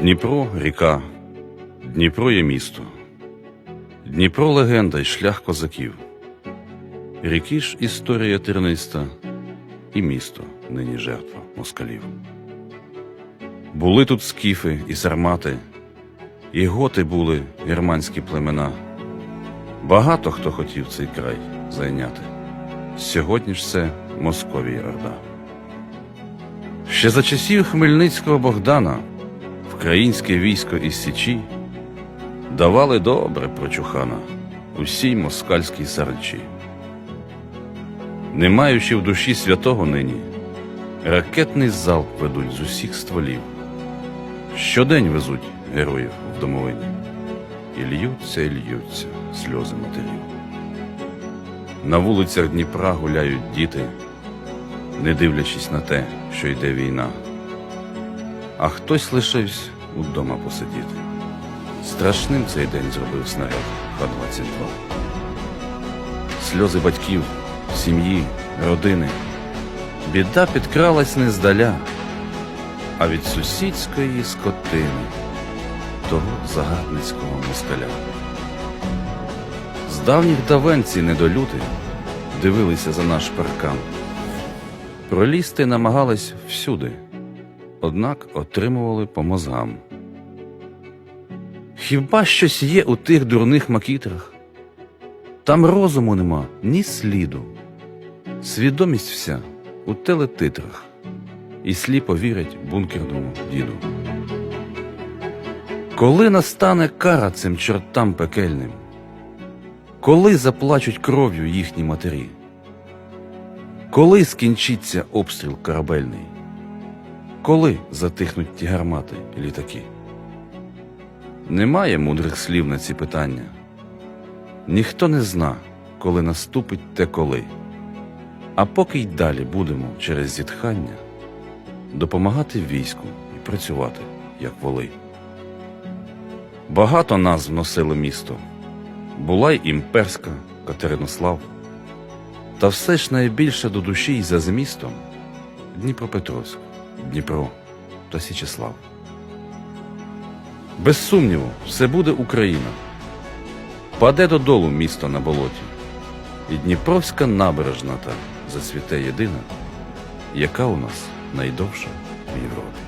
Дніпро ріка, Дніпро є місто. Дніпро легенда й шлях козаків. Ріки ж історія терниста, і місто нині жертва москалів. Були тут скіфи і сармати, і готи були германські племена. Багато хто хотів цей край зайняти. Сьогодні ж це Московія Орда. Ще за часів Хмельницького Богдана Вкраїнське військо із Січі давали добре прочухана усій москальській сарчі. Не маючи в душі святого нині, ракетний залп ведуть з усіх стволів. Щодень везуть героїв в домовині, і льються, і льються сльози матерів. На вулицях Дніпра гуляють діти, не дивлячись на те, що йде війна а хтось лишився удома посидіти. Страшним цей день зробив снаряд Х-22. Сльози батьків, сім'ї, родини. Біда підкралась не здаля, а від сусідської скотини, того загадницького москаля. З давніх давен ці недолюди дивилися за наш паркан. Пролізти намагались всюди однак отримували по мозгам. Хіба щось є у тих дурних макітрах? Там розуму нема ні сліду, свідомість вся у телетитрах, і сліпо вірять бункерному діду. Коли настане кара цим чортам пекельним, коли заплачуть кров'ю їхні матері, коли скінчиться обстріл корабельний? Коли затихнуть ті гармати і літаки? Немає мудрих слів на ці питання. Ніхто не зна, коли наступить те коли. А поки й далі будемо через зітхання допомагати війську і працювати, як воли. Багато назв носило місто. Була й імперська Катеринослав. Та все ж найбільше до душі й за змістом Дніпропетровськ. Дніпро та Січеслав. Без сумніву, все буде Україна. Паде додолу місто на болоті, і Дніпровська набережна та зацвіте єдина, яка у нас найдовша в Європі.